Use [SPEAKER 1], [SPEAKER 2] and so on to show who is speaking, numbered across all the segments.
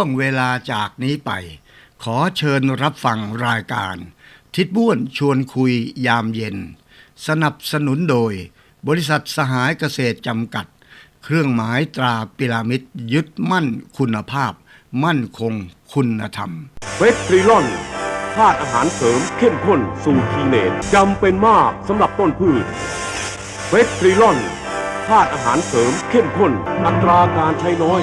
[SPEAKER 1] วงเวลาจากนี้ไป ขอเชิญรับฟังรายการ ทิดบ้วนชวนคุยยามเย็น สนับสนุนโดย บริษัทสหายเกษตรจำกัด เครื่องหมายตราปิรามิดยึดมั่นคุณภาพ มั่นคงคุณธรรม
[SPEAKER 2] เวสตรีลอนธาตุอาหารเสริมเข้มข้นสูตรทีเนตจำเป็นมากสำหรับต้นพืชเวสตรีลอนธาตุอาหารเสริมเข้มข้นอัตราการใช้น้อย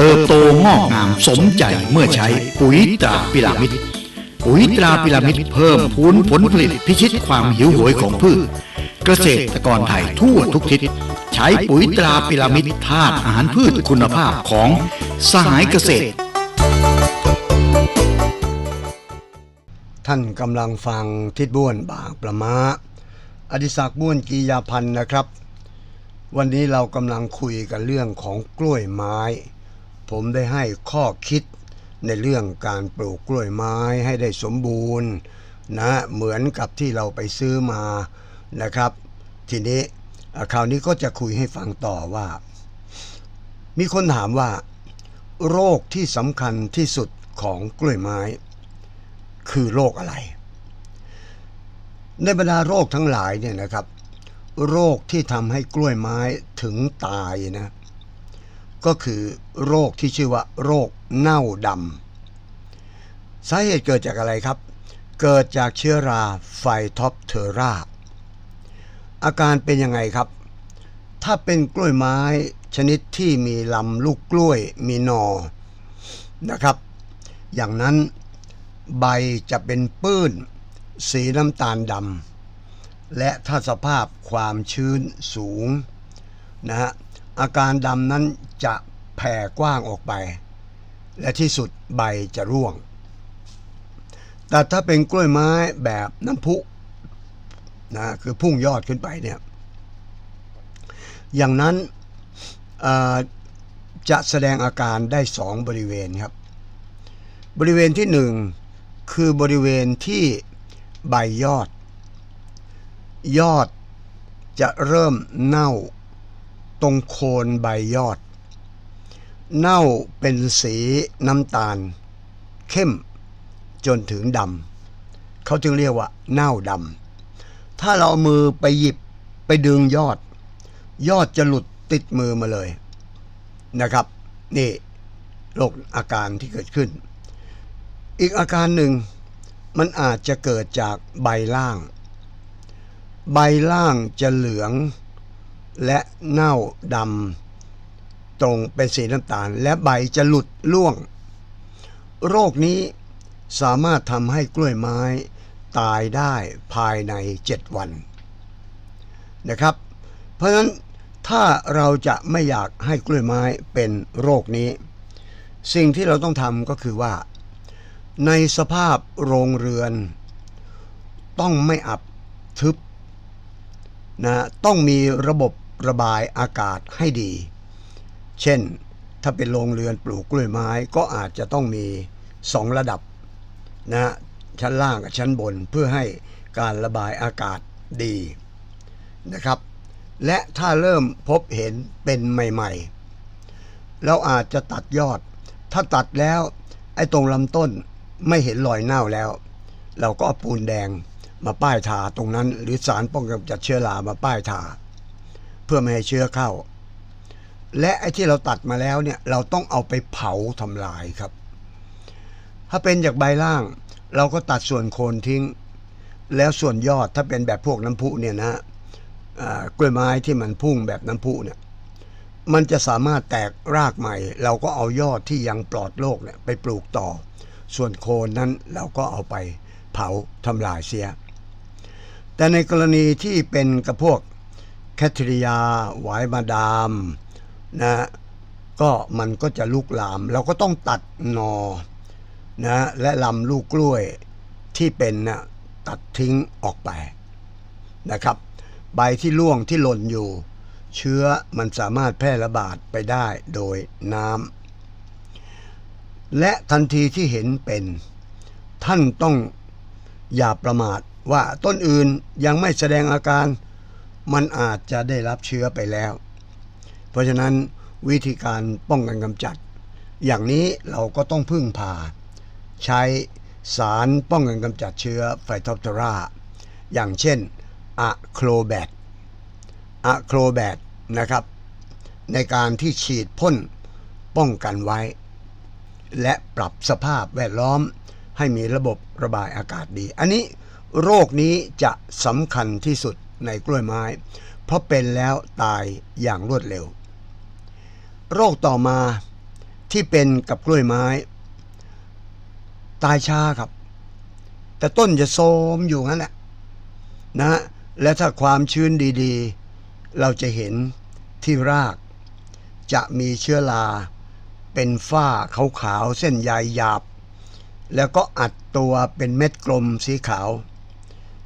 [SPEAKER 3] เติบโตงอกงามสมใจเมื่อใช้ปุ๋ยตราพิรามิดปุ๋ยตราพิรามิดเพิ่มพูนผลผลิตพิชิตความหิวโหยของพืช เกษตรกรไทยทั่วทุกทิศ ใช้ปุ๋ยตราพิรามิดธาตุอาหารพืชคุณภาพของสหายเกษตร
[SPEAKER 1] ท่านกำลังฟังทิดบ้วนบางประมาอดิศักบ้วนกียาพันธ์นะครับ วันนี้เรากำลังคุยกันเรื่องของกล้วยไม้ ผมได้ให้ข้อคิดในเรื่องการปลูกกล้วยไม้ให้ได้สมบูรณ์นะเหมือนกับที่เราไปซื้อมานะครับ ทีนี้คราวนี้ก็จะคุยให้ฟังต่อว่า มีคนถามว่า โรคที่สำคัญที่สุดของกล้วยไม้ คือโรคอะไร ในบรรดาโรคทั้งหลายเนี่ยนะครับ โรคที่ทำให้กล้วยไม้ถึงตายนะ ก็คือโรคที่ชื่อว่า โรคเน่าดำสาเหตุเกิดจากอะไรครับ เกิดจากเชื้อราไฟท็อปเทอราอาการเป็นยังไงครับ ถ้าเป็นกล้วยไม้ชนิดที่มีลำลูกกล้วยมีหนอนะครับ อย่างนั้นใบจะเป็นปื้น สีน้ำตาลดำและถ้าสภาพความชื้นสูงนะฮะ อาการดำนั้นจะแผ่กว้างออกไป และที่สุดใบจะร่วง แต่ถ้าเป็นกล้วยไม้แบบน้ำพุนะคือพุ่งยอดขึ้นไปเนี่ยอย่างนั้นจะแสดงอาการได้สองบริเวณครับ บริเวณที่หนึ่งคือบริเวณที่ใบยอด ยอดจะเริ่มเน่า ตรงโคนใบยอด เน่าเป็นสีน้ำตาล เข้มจนถึงดำเขาจึงเรียกว่าเน่าดำถ้าเราเอามือไปหยิบไปดึงยอด ยอดจะหลุดติดมือมาเลยนะครับ นี่โรคอาการที่เกิดขึ้น อีกอาการหนึ่งมันอาจจะเกิดจากใบล่าง ใบล่างจะเหลือง และเน่าดำตรงเป็นสีน้ำตาล และใบจะหลุดร่วง โรคนี้สามารถทำให้กล้วยไม้ตายได้ภายใน 7 วันนะครับ เพราะฉะนั้นถ้าเราจะไม่อยากให้กล้วยไม้เป็นโรคนี้ สิ่งที่เราต้องทำก็คือว่า ในสภาพโรงเรือน ต้องไม่อับทึบ นะต้องมีระบบระบายอากาศให้ดี เช่น ถ้าเป็นโรงเรือนปลูกกล้วยไม้ก็อาจจะต้องมีสองระดับนะชั้นล่างกับชั้นบนเพื่อให้การระบายอากาศดีนะครับ และถ้าเริ่มพบเห็นเป็นใหม่ๆ เราอาจจะตัดยอด ถ้าตัดแล้วไอ้ตรงลำต้นไม่เห็นรอยเน่าแล้ว เราก็ปูนแดง มาป้ายทาตรงนั้น หรือสารป้องกันจัดเชื้อรามาป้ายทา เพื่อไม่ให้เชื้อเข้า และไอ้ที่เราตัดมาแล้วเนี่ยเราต้องเอาไปเผาทำลายครับ ถ้าเป็นจากใบล่าง เราก็ตัดส่วนโคนทิ้ง แล้วส่วนยอดถ้าเป็นแบบพวกน้ำพุเนี่ยนะกล้วยไม้ที่มันพุ่งแบบน้ำพุเนี่ยมันจะสามารถแตกรากใหม่ เราก็เอายอดที่ยังปลอดโรคเนี่ยไปปลูกต่อ ส่วนโคนนั้นเราก็เอาไปเผาทำลายเสีย แต่ในกรณีที่เป็นกับพวกแคทริยาหวายมาดามนะก็มันก็จะลุกลาม เราก็ต้องตัดนอนะและลำลูกกล้วยที่เป็นนะตัดทิ้งออกไปนะครับ ใบที่ร่วงที่หล่นอยู่ เชื้อมันสามารถแพร่ระบาดไปได้โดยน้ำและทันทีที่เห็นเป็น ท่านต้องอย่าประมาท ว่าต้นอื่นยังไม่แสดงอาการ มันอาจจะได้รับเชื้อไปแล้ว เพราะฉะนั้นวิธีการป้องกันกำจัด อย่างนี้เราก็ต้องพึ่งพา ใช้สารป้องกันกำจัดเชื้อไฟทอปเตรา อย่างเช่นอะโครแบตอะโครแบตนะครับ ในการที่ฉีดพ่นป้องกันไว้ และปรับสภาพแวดล้อมให้มีระบบระบายอากาศดี อันนี้ โรคนี้จะสำคัญที่สุดในกล้วยไม้ เพราะเป็นแล้วตายอย่างรวดเร็ว โรคต่อมาที่เป็นกับกล้วยไม้ ตายช้าครับ แต่ต้นจะโทมอยู่งั้นแหละนะและถ้าความชื้นดีๆ เราจะเห็นที่ราก จะมีเชื้อราเป็นฝ้าขาวๆเส้นใยหยาบ แล้วก็อัดตัวเป็นเม็ดกลมสีขาว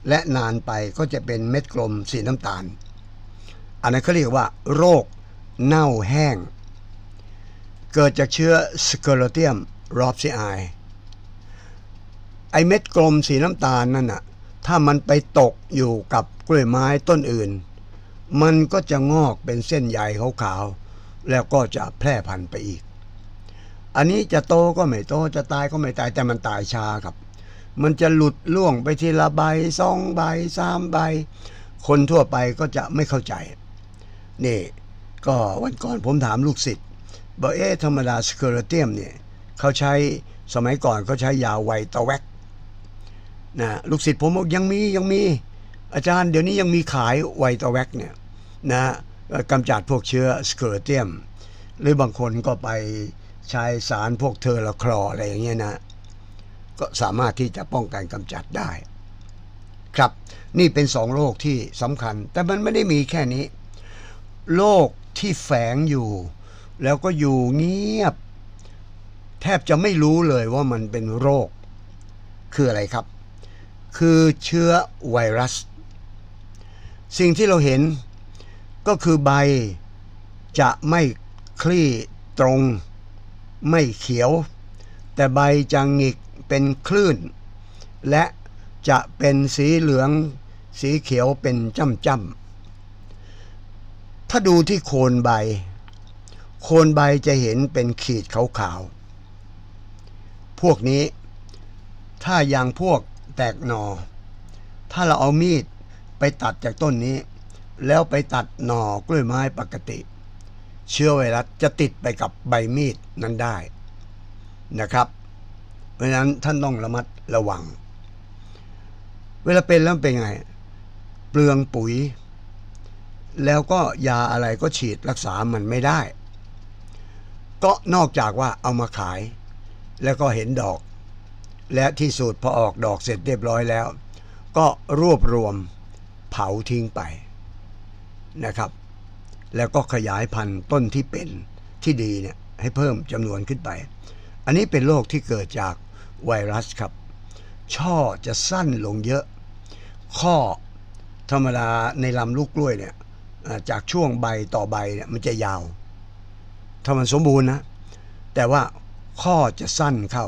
[SPEAKER 1] และนานไปก็จะเป็นเม็ดกลมสีน้ำตาล อันนั้นเขาเรียกว่า โรคเน่าแห้ง เกิดจากเชื้อสเกโลเตียมรอบซีไอไอเม็ดกลมสีน้ำตาลนั่นน่ะถ้ามันไปตกอยู่กับกล้วยไม้ต้นอื่น มันก็จะงอกเป็นเส้นใยขาวๆแล้วก็จะแพร่พันธุ์ไปอีก อันนี้จะโตก็ไม่โตจะตายก็ไม่ตายแต่มันตายช้าครับ มันจะหลุดล่วงไปทีละใบสองใบสามใบ คนทั่วไปก็จะไม่เข้าใจนี่ก็วันก่อนผมถามลูกศิษย์บอกเอ๊ะธรรมดาสเกอร์เตียมเนี่ยเขาใช้สมัยก่อนเขาใช้ยาไวตาแวกนะลูกศิษย์ผมบอกยังมียังมี อาจารย์เดี๋ยวนี้ยังมีขายไวตาแวกเนี่ยนะกำจัดพวกเชื้อสเกอร์เตียม หรือบางคนก็ไปใช้สารพวกเทอร์ลคลออะไรอย่างเงี้ยนะ ก็สามารถที่จะป้องกันกำจัดได้ ครับนี่เป็นสองโรคที่สำคัญ แต่มันไม่ได้มีแค่นี้ โรคที่แฝงอยู่ แล้วก็อยู่เงียบ แทบจะไม่รู้เลยว่ามันเป็นโรค คืออะไรครับ คือเชื้อไวรัส สิ่งที่เราเห็นก็คือใบจะไม่คลี่ตรง ไม่เขียว แต่ใบจะหงิก เป็นคลื่น และจะเป็นสีเหลืองสีเขียวเป็นจ้ำๆ ถ้าดูที่โคนใบ โคนใบจะเห็นเป็นขีดขาวๆ พวกนี้ถ้าอย่างพวกแตกหนอ ถ้าเราเอามีดไปตัดจากต้นนี้ แล้วไปตัดหน่อกล้วยไม้ปกติ เชื้อไวรัสจะติดไปกับใบมีดนั้นได้นะครับ ราะฉะนั้นท่านต้องระมัดระวัง เวลาเป็นแล้วเป็นไง เปลืองปุ๋ย แล้วก็ยาอะไรก็ฉีดรักษามันไม่ได้ ก็นอกจากว่าเอามาขาย แล้วก็เห็นดอก และที่สุดพอออกดอกเสร็จเรียบร้อยแล้ว ก็รวบรวมเผาทิ้งไปนะครับ แล้วก็ขยายพันธุ์ต้นที่เป็นที่ดีเนี่ยให้เพิ่มจำนวนขึ้นไป อันนี้เป็นโรคที่เกิดจาก ไวรัสครับ ช่อจะสั้นลงเยอะ ข้อธรรมดาในลำลูกกล้วยเนี่ยจากช่วงใบต่อใบเนี่ยมันจะยาวถ้ามันสมบูรณ์นะ แต่ว่าข้อจะสั้นเข้า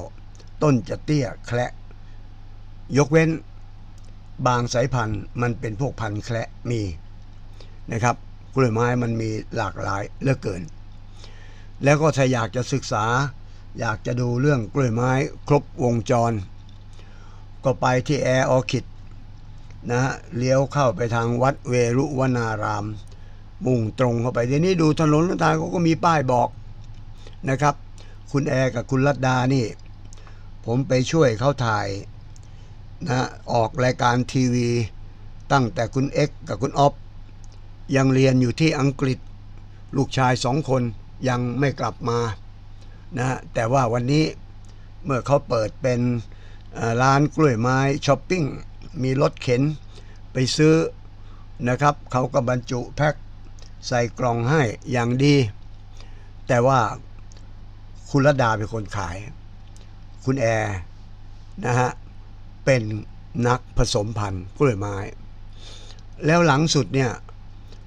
[SPEAKER 1] ต้นจะเตี้ยแคละ ยกเว้นบางสายพันธุ์มันเป็นพวกพันธุ์แคละมีนะครับกล้วยไม้มันมีหลากหลายเหลือเกิน แล้วก็ถ้าอยากจะศึกษา อยากจะดูเรื่องกล้วยไม้ครบวงจร ก็ไปที่แอร์ออคิดนะฮะเลี้ยวเข้าไปทางวัดเวรุวนาราม มุ่งตรงเข้าไปเดี๋ยวนี้ดูถนนทางเขาก็มีป้ายบอกนะครับ คุณแอร์กับคุณรัตดานี่ ผมไปช่วยเขาถ่ายนะออกรายการทีวี ตั้งแต่คุณเอ็กกับคุณออฟยังเรียนอยู่ที่อังกฤษ ลูกชายสองคนยังไม่กลับมา นะแต่ว่าวันนี้เมื่อเขาเปิดเป็นร้านกล้วยไม้ช้อปปิ้งมีรถเข็นไปซื้อนะครับเขาก็บรรจุแพ็คใส่กล่องให้อย่างดี แต่ว่าคุณรดาเป็นคนขาย คุณแอร์นะฮะเป็นนักผสมพันธุ์กล้วยไม้ แล้วหลังสุดเนี่ย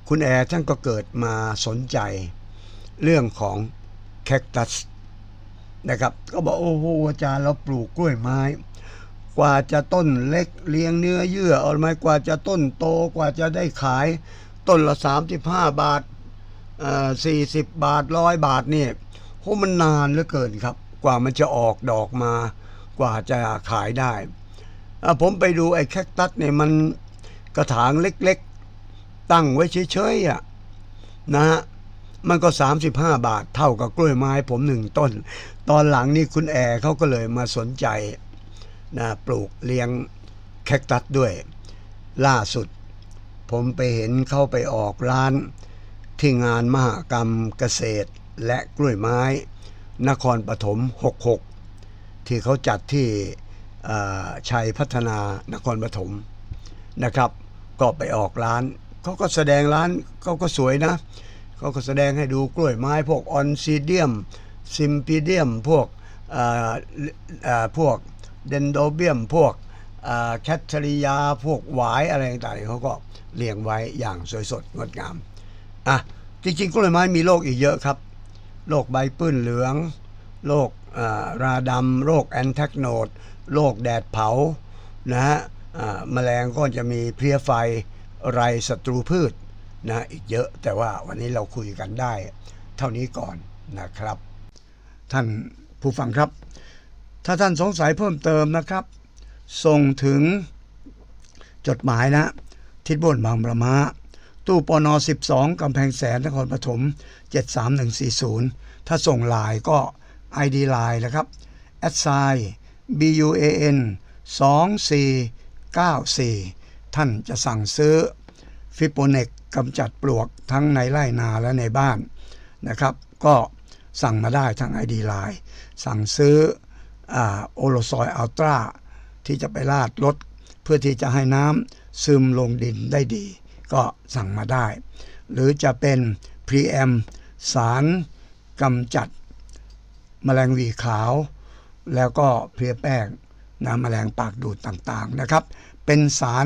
[SPEAKER 1] คุณแอร์ท่านก็เกิดมาสนใจเรื่องของแคคตัส นะครับ ก็บอกโอ้โหอาจารย์เราปลูกกล้วยไม้ กว่าจะต้นเล็กเลี้ยงเนื้อเยื่อเอาไหมกว่าจะต้นโตกว่าจะได้ขาย ต้นละ 35 บาทสี่สิบบาทร้อยบาทเนี่ยโหมันนานเหลือเกินครับ กว่ามันจะออกดอกมา กว่าจะขายได้ ผมไปดูไอ้แคคตัสเนี่ยมันกระถางเล็กๆ ตั้งไว้เฉยๆอะนะฮะ มันก็ 35 บาทเท่ากับกล้วยไม้ผมหนึ่งต้น ตอนหลังนี่คุณแอร์เขาก็เลยมาสนใจนะปลูกเลี้ยงแคคตัสด้วย ล่าสุด ผมไปเห็นเข้าไปออกร้านที่งานมหกรรมเกษตรและกล้วยไม้ นครปฐม 66 ที่เขาจัดที่ชัยพัฒนานครปฐมนะครับ ก็ไปออกร้าน เขาก็แสดงร้านเขาก็สวยนะ เขาก็แสดงให้ดูกล้วยไม้พวกออนซีเดียมซิมปีเดียมพวกพวกเดนโดเบียมพวกแคทเทริยาพวกหวายอะไรต่างๆเขาก็เรียงไว้อย่างสวยสดงดงามอะจริงๆกล้วยไม้มีโรคอีกเยอะครับโรคใบปื้นเหลืองโรคราดำโรคแอนแทกโนดโรคแดดเผานะฮะแมลงก็จะมีเพลี้ยไฟไรศัตรูพืช นะอีกเยอะแต่ว่าวันนี้เราคุยกันได้ เท่านี้ก่อนนะครับ ท่านผู้ฟังครับ ถ้าท่านสงสัยเพิ่มเติมนะครับ ส่งถึงจดหมายนะ ทิศบนบางประมาตู้ปน12กำแพงแสนนครปฐม73140 ถ้าส่งลน์ก็ ID ไลน์นะครับ a d s i BUAN 2494 ท่านจะสั่งซื้อฟิโปเนก กำจัดปลวกทั้งในไร่นาและในบ้านนะครับ ก็สั่งมาได้ทาง ID Line สั่งซื้อโอโลซอยอัลตราที่จะไปลาดรถเพื่อที่จะให้น้ำซึมลงดินได้ดี ก็สั่งมาได้ หรือจะเป็นพรีแอมสารกำจัดแมลงวีขาว แล้วก็เพลียแป้งน้ำแมลงปากดูดต่างๆนะครับ เป็นสาร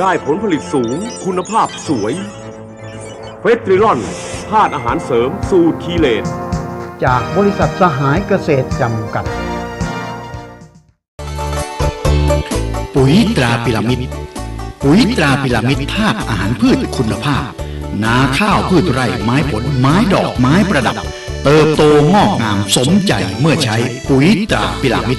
[SPEAKER 2] ได้ผลผลิตสูง คุณภาพสวยเฟสตริลอนธาตุอาหารเสริมสูตรคีเลต
[SPEAKER 1] จากบริษัทสหายเกษตรจำกัด
[SPEAKER 3] ปุ๋ยตราพิรามิดปุ๋ยตราพิรามิดธาตุอาหารพืชคุณภาพ นาข้าวพืชไร่ไม้ผลไม้ดอกไม้ประดับ เติบโตงอกงามสมใจเมื่อใช้ปุ๋ยตราพิรามิด